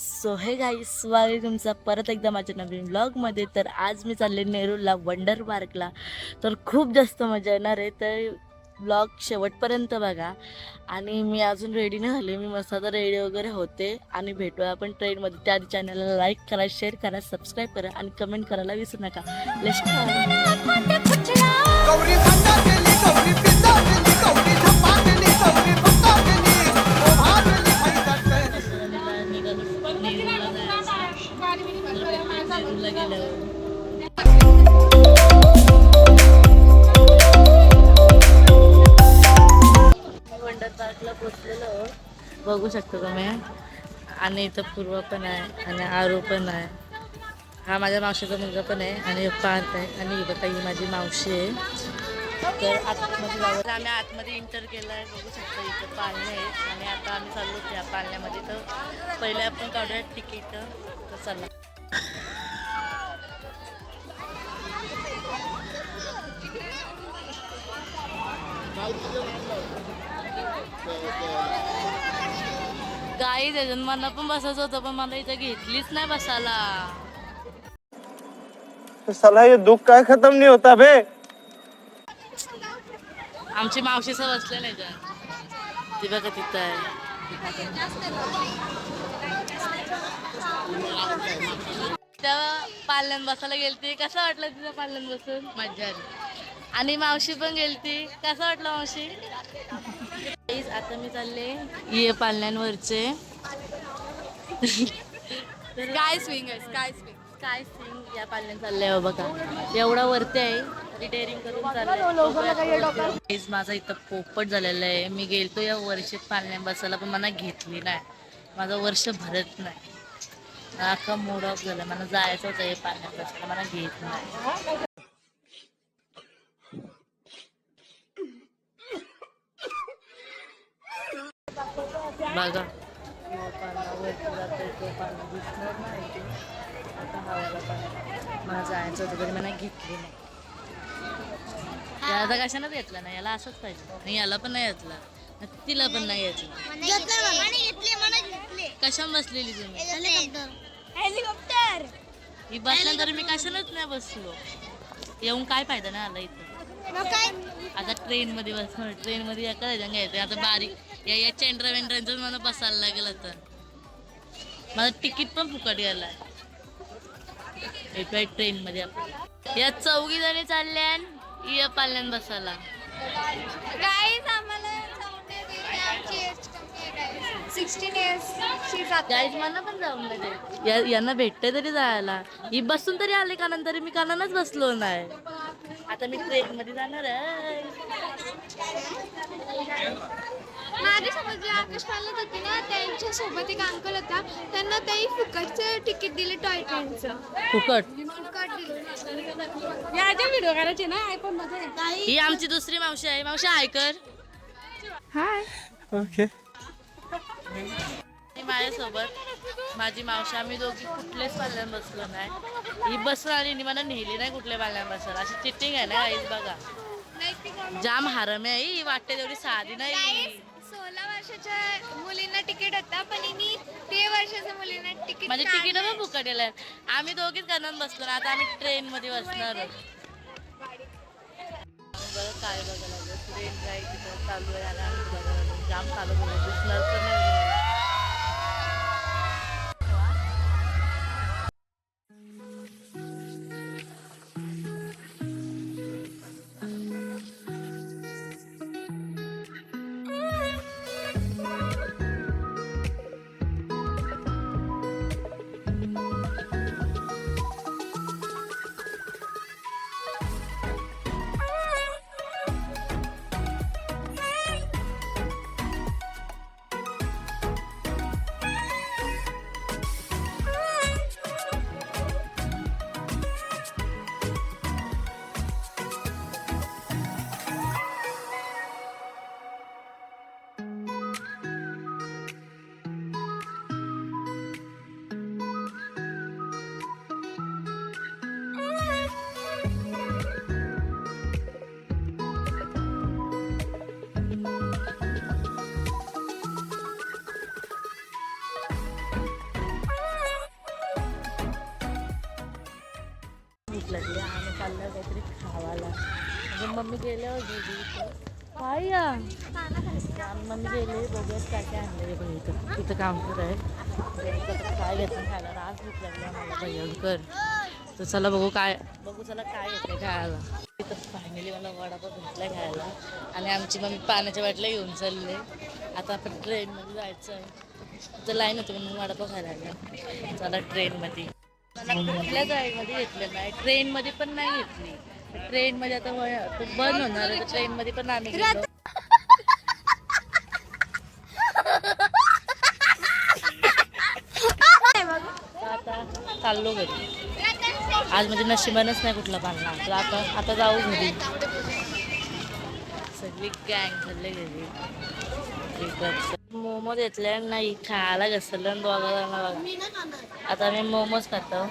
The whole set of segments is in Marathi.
सो हे गाई स्वागत तुमचा परत एकदा माझ्या नवीन ब्लॉगमध्ये तर आज मी चालले नेरूरला वंडर पार्कला तर खूप जास्त मजा येणार आहे. तर ब्लॉग शेवटपर्यंत बघा. आणि मी अजून रेडी नाही झाले. मी मस्त आता रेडी वगैरे होते. आणि भेटूया आपण ट्रेनमध्ये त्या चॅनलला लाईक करा शेअर करा सबस्क्राईब करा आणि कमेंट करायला विसरू नका. लेट्स आणि इथं पूर्व पण आहे आणि आरू पण आहे. हा माझ्या मावशीचा मुलगा पण आहे आणि पाहत आहे आणि ही बघा ही माझी मावशी आहे. तर आतमध्ये जावं आम्ही आतमध्ये इंटर केलं आहे बघू शकतो इथं पाळणे आहे आणि आता आम्ही चाललो त्या पाळण्यामध्ये. तर पहिले आपण काढूया तिकीट. तर चला. गाई त्याच्यात मला पण बसायचं होतं पण मला इथं घेतलीच नाही बसायला. साला ये दुख काय खत्म नहीं होता बे आमची मावशीचं बसले नाही का ती बघा तिथं आहे. त्या पाल्यान बसायला गेलती. कसं वाटलं तिथं पाल्यान बसून? मज्जा आली. आणि मावशी पण गेलती. कसं वाटलं मावशी? आता मी चालले ये पालण्यांवरचे. स्काय स्विंग आहे स्काय स्विंग काय सिंग या पाल्यान चाललंय बघा. एवढा वरती आहे. तरी डेअरिंग करून चाललंय. माझा इथं पोपट झालेला आहे. मी गेलतो या वर्षी पालण्या बसायला पण मला घेतली नाही. माझं वर्ष भरत नाही. अख्खा मूड ऑफ झाला. मला जायचं होतं हे पालण्यात बसायला. मला घेत नाही. बघा तो पाळणा वरती जातोय, तो पाळणा दिसणार नाही ते. आता हवाला पाळणा. मला जायचं होतं तरी मला घेतली नाही. याला तर कशानंच घेतला नाही याला असंच पाहिजे. आणि याला पण नाही घेतला. आणि तिला पण नाही घेतला. कशा बसलेली तुम्ही? हेलिकॉप्टर. ही बसल्यानंतर मी कशानच नाही बसलो. येऊन काय फायदा नाही आला इथं? आता ट्रेन मध्ये बसणार ट्रेन मध्ये घ्यायचं आता बारीक या या चेंड्रा वेंड्रांचं मला बसायला लागेल आता. माझं तिकीट पण फुकट गेलाय येतोय ट्रेन मध्ये आपण. या चौघी जणी चालल्या या पाल्यान बसायला. गाईज मला पण जाऊन या यांना भेटते तरी जायला. ही बसून तरी आले का नंतर? मी कानानच बसलो नाही. आता मी ट्रेन मध्ये जाणार आहे. आकाश पालत होते ना त्यांच्यासोबत एक अंकल होता. त्यांना तेही फुकटचं तिकीट दिले टॉय ट्रेनचं फुकट? फुकट दिलं. याच्या व्हिडिओ करायचे ना आयफोनमध्ये. ही आमची दुसरी मावशी आहे. मावशी ऐकर हाय ओके आणि माझ्यासोबत माझी मावशी आम्ही दोघी कुठल्याच पाल्यान बसलो नाही. ही बसून आली आणि मला नेली नाही कुठल्या पाल्यान बसायला. अशी चिटिंग आहे ना आईच बघा. जाम हरम आहे ही वाटते तेवढी साधी नाही. सोळा वर्षाच्या मुलींना तिकीट होता पण मी ते वर्षाच्या मुलींना तिकीट माझे तिकीट पण फुकट आम्ही दोघीच करणार बसलो ना आता आम्ही ट्रेन मध्ये बसणार आहोत. बघा काय बघायला ट्रेन काय तिथं चालू आहे आम्ही बघायला लागलो. जाम चालू दिसणार पण नाही गेली काय या. मम्मी गेले बघूयात काय काय आणले बघ इथं. तिथं काम आहे. काय घेतलं खायला? आज घेतला मला भयंकर. तर चला बघू काय बघू चला काय घेतलं खायला. तिथं फायनली मला वडापाव भेटला खायला. आणि आमची मम्मी पाण्याच्या बाटल्या येऊन चालले. आता आपण ट्रेनमध्ये जायचं आहे. तर लाईन होती म्हणून वडापाव खायला चला ट्रेनमध्ये मला कुठल्या गाडीमध्ये घेतलं नाही ट्रेनमध्ये पण नाही घेतली. ट्रेनमध्ये आता खूप बंद होणार आहे ट्रेनमध्ये पण आम्ही गेलो. आता चाललो घरी. आज म्हणजे नशिबानच नाही कुठला बांधला तर आता आता जाऊ घरी. सगळी गँग चालले घरी. मोमो घेतले नाही खायला घसरलं दोघा बघा आता आम्ही मोमोज खातो.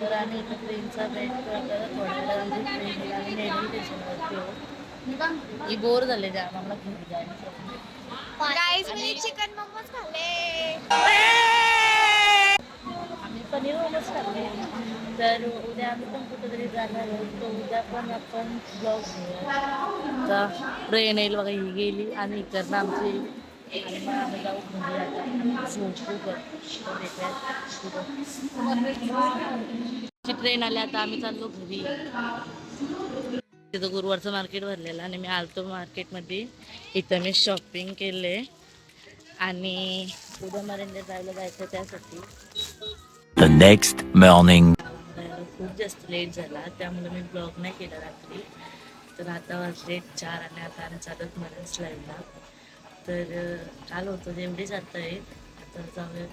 तर आम्ही इथं ट्रेनचा वेट करतो थोड्या वेळाने ट्रेन आम्ही नेहमी स्टेशनवरती येऊ ही बोर झाले जाम आम्हाला घरी जायचं गाईज मी चिकन मोमोज खाल्ले. आम्ही पनीर मोमोज खाल्ले. तर उद्या आम्ही पण कुठेतरी जाणार आहोत. तर उद्या पण आपण ब्लॉग घेऊया. ट्रेन येईल बघा ही गेली आणि इकडनं आमची. आणि झोपू ट्रेन आली आता आम्ही चाललो घरी. तिथं गुरुवारचं मार्केट भरलेलं आणि मी आलतो मार्केटमध्ये इथं मी शॉपिंग केले आणि उद्या मरेंद्र जायला जायचं त्यासाठी. The next morning. खूप जास्त लेट झाला त्यामुळे मी ब्लॉग नाही केला रात्री. तर आता वाजले चार आणि आता आम्ही चालत मरेन्स लाईनला तर काल होतं एवढी जाता आहे आता जाऊया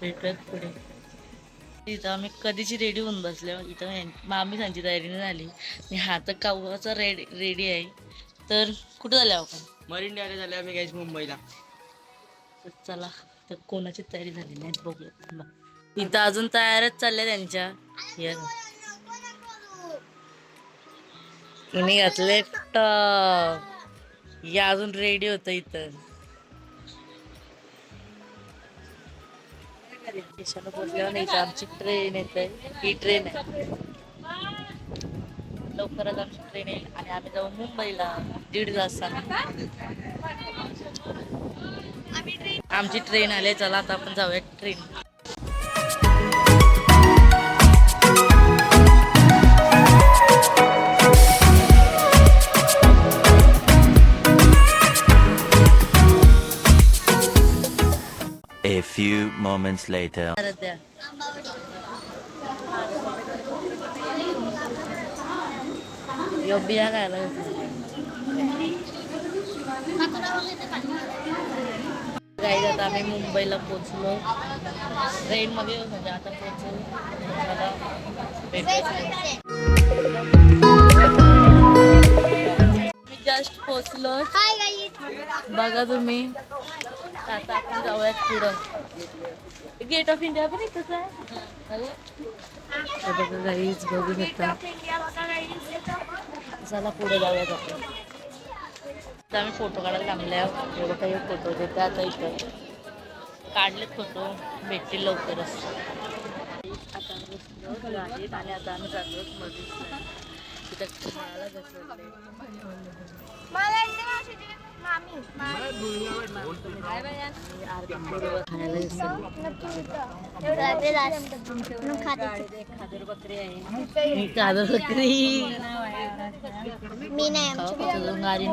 भेटूयात पुढे. इथं आम्ही कधीची रेडी होऊन बसले इथं ह्यां- मामी त्यांची तयारी नाही झाली. आणि हा तर कावचा रेडी रेडी आहे. तर कुठं झाले आपण? मरीन ड्रायव्ह झाले आम्ही गाईच मुंबईला. तर चला तर कोणाची तयारी झाली नाही बघूया. इथं अजून तयारच चालल्या त्यांच्या. या घातले टॉप या अजून रेडी होतं इथं. स्टेशन पोहोचल्यावर नाही आमची ट्रेन येत. आहे ही ट्रेन आहे. लवकरच आमची ट्रेन येईल. आणि आम्ही जाऊ मुंबईला दीड तासाने. आमची ट्रेन आली चला आता आपण जाऊया train A few moments later. द्या यो बिया खायला काही आता आम्ही मुंबईला पोचलो ट्रेनमध्ये म्हणजे आता भेटायचं मी जस्ट गाईज बघा तुम्ही आता आपण जाऊयात पुढं. गेट ऑफ इंडिया पण इथंच आहे. हे बघा गाईच बघू शकता चला पुढे जाऊयात आपण. आता आम्ही फोटो काढायला थांबल्या हे काही हे फोटो देते आता इथं. काढलेत फोटो भेटतील लवकरच. आता आम्ही आणि आता आम्ही जातो मध्ये तिथं खायला मी बकरी मी नाही गाडी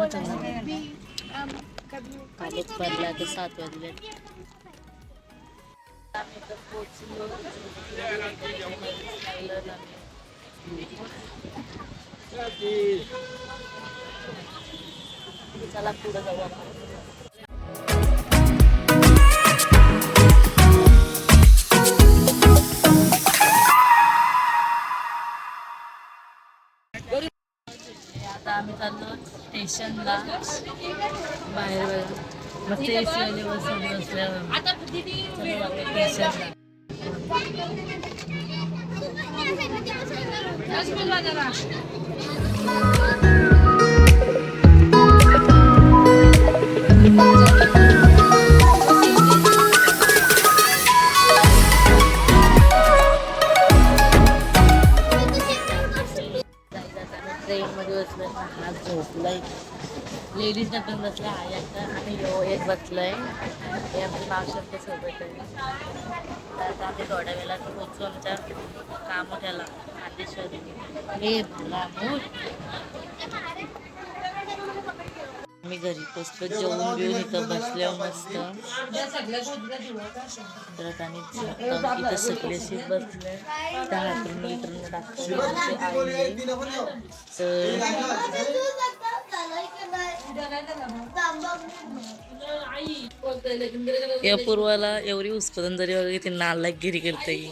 कालच पडला ते सात वाजले आम्ही तर पोचलो चला पुढे जाऊ आपण आता आम्ही चाललो स्टेशनला. बाहेर बघा मस्त एसी वाले बसून बसल्यावर चलो आता स्टेशनला ट्रेनमध्ये लेडीजने पण बसल्या आता आणि यो एक बसलाय. हे आमच्या मावशांच्या सोबत आहे. तर आता ते थोड्या वेळात हे भला मी घरी पोचलो जेवून बिवून इथं बसल्या मस्त. तर इथं सगळे सीट बसले. दहा हातरून तर या पूर्वाला एवढी उस्पदन जरी वगैरे ते नालायक गिरी करता येईल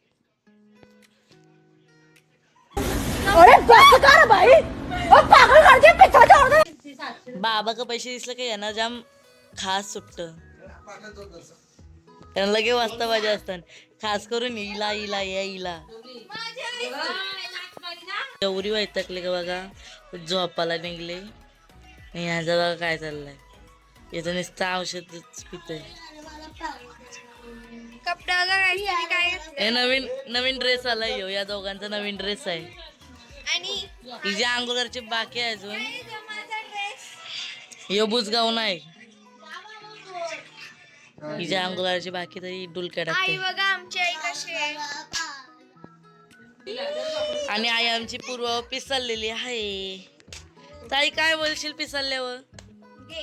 बाबा का पैसे दिसले का यांना? जाम खास सुट्ट. त्यांना लगे वाजता पाहिजे असतात. खास करून इला इला या इला. एवढी वैतकले का बघा झोपाला निघले. ह्याचं बघा काय चाललंय. याचं नुसतं औषधच काय हे नवीन नवीन ड्रेस आलाय या दोघांचा नवीन ड्रेस आहे. आणि हिच्या अंगोलरची बाकी आहे अजून. ह्यो बुजगाव नाही हिच्या अंगोलरची बाकी तरी डुलक्या आई टाकते बघा आमची आई कशी आहे आणि आई आमची पूर्व पिसललेली आहे. ताई काय बोलशील पिसलल्यावर? घे.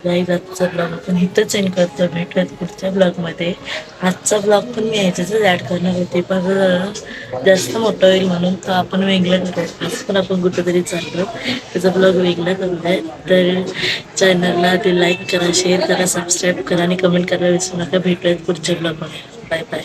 गाईज आजचा ब्लॉग आपण इथंच एंड करतो भेटूयात पुढच्या ब्लॉगमध्ये आजचा ब्लॉग पण मी ह्याच्यातच ॲड करणार होते पण जास्त मोठं होईल म्हणून तो आपण वेगळं करूया आज पण आपण कुठंतरी चाललो. त्याचा ब्लॉग वेगळा करूया. तर चॅनलला ते लाईक करा शेअर करा सबस्क्राईब करा आणि कमेंट करायला विसरू नका. भेटूयात पुढच्या ब्लॉगमध्ये बाय बाय